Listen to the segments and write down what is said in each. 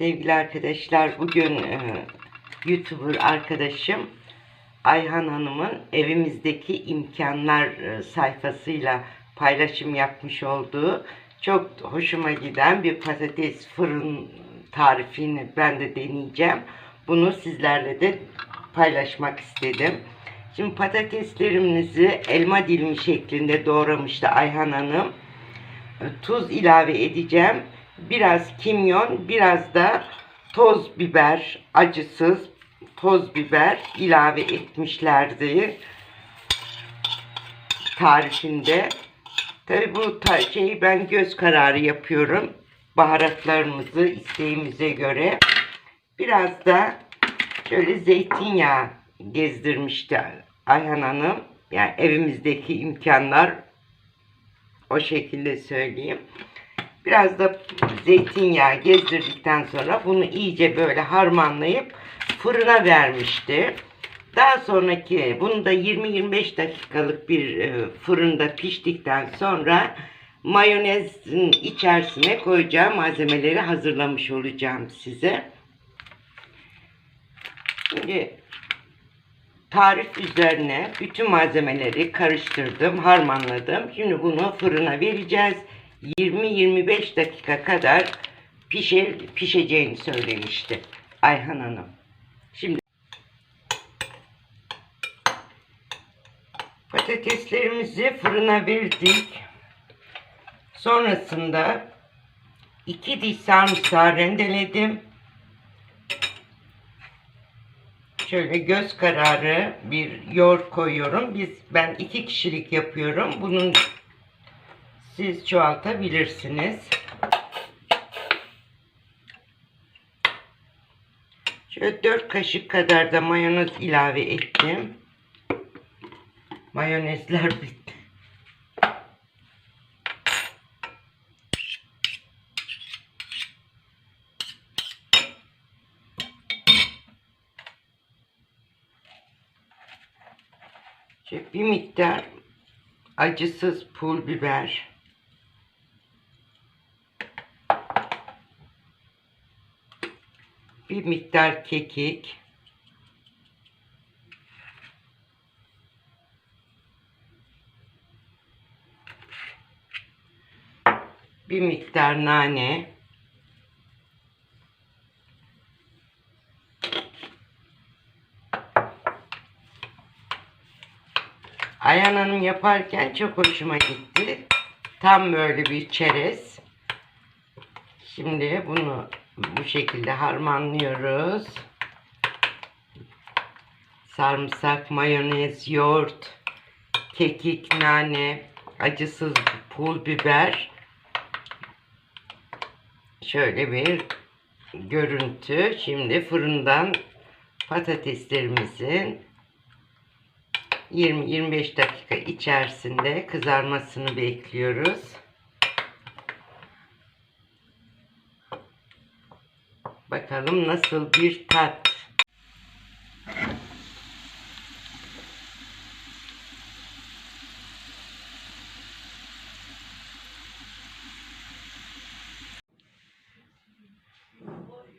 Sevgili arkadaşlar bugün e, YouTuber arkadaşım Ayhan Hanım'ın evimizdeki imkanlar e, sayfasıyla paylaşım yapmış olduğu çok hoşuma giden bir patates fırın tarifini ben de deneyeceğim. Bunu sizlerle de paylaşmak istedim. Şimdi patateslerimizi elma dilimi şeklinde doğramıştı Ayhan Hanım tuz ilave edeceğim. Biraz kimyon, biraz da toz biber, acısız toz biber ilave etmişlerdi tarifinde. Tabi bu şeyi ben göz kararı yapıyorum. Baharatlarımızı isteğimize göre. Biraz da şöyle zeytinyağı gezdirmişti Ayhan Hanım. Yani evimizdeki imkanlar o şekilde söyleyeyim. Biraz da zeytinyağı gezdirdikten sonra bunu iyice böyle harmanlayıp fırına vermişti. Daha sonraki bunu da 20-25 dakikalık bir e, fırında piştikten sonra mayonezin içerisine koyacağım malzemeleri hazırlamış olacağım size. Şimdi tarif üzerine bütün malzemeleri karıştırdım, harmanladım. Şimdi bunu fırına vereceğiz. 20-25 dakika kadar pişer, pişeceğini söylemişti Ayhan Hanım. Şimdi patateslerimizi fırına verdik. Sonrasında 2 diş sarımsağı rendeledim. şöyle göz kararı bir yoğurt koyuyorum. Biz ben iki kişilik yapıyorum. Bunun siz çoğaltabilirsiniz. Şöyle 4 kaşık kadar da mayonez ilave ettim. Mayonezler bitti. Şöyle bir miktar acısız pul biber. Bir miktar kekik. Bir miktar nane. Ayhan Hanım yaparken çok hoşuma gitti. Tam böyle bir çerez. Şimdi bunu bu şekilde harmanlıyoruz. Sarımsak, mayonez, yoğurt, kekik, nane, acısız pul biber. Şöyle bir görüntü. Şimdi fırından patateslerimizin 20-25 dakika içerisinde kızarmasını bekliyoruz. Bakalım nasıl bir tat.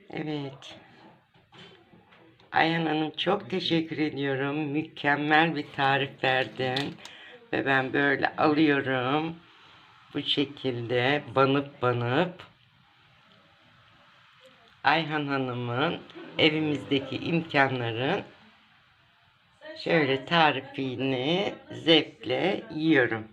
Evet. Ayhan Hanım çok teşekkür ediyorum. Mükemmel bir tarif verdin. Ve ben böyle alıyorum. Bu şekilde banıp banıp Ayhan Hanım'ın evimizdeki imkanların şöyle tarifini zevkle yiyorum.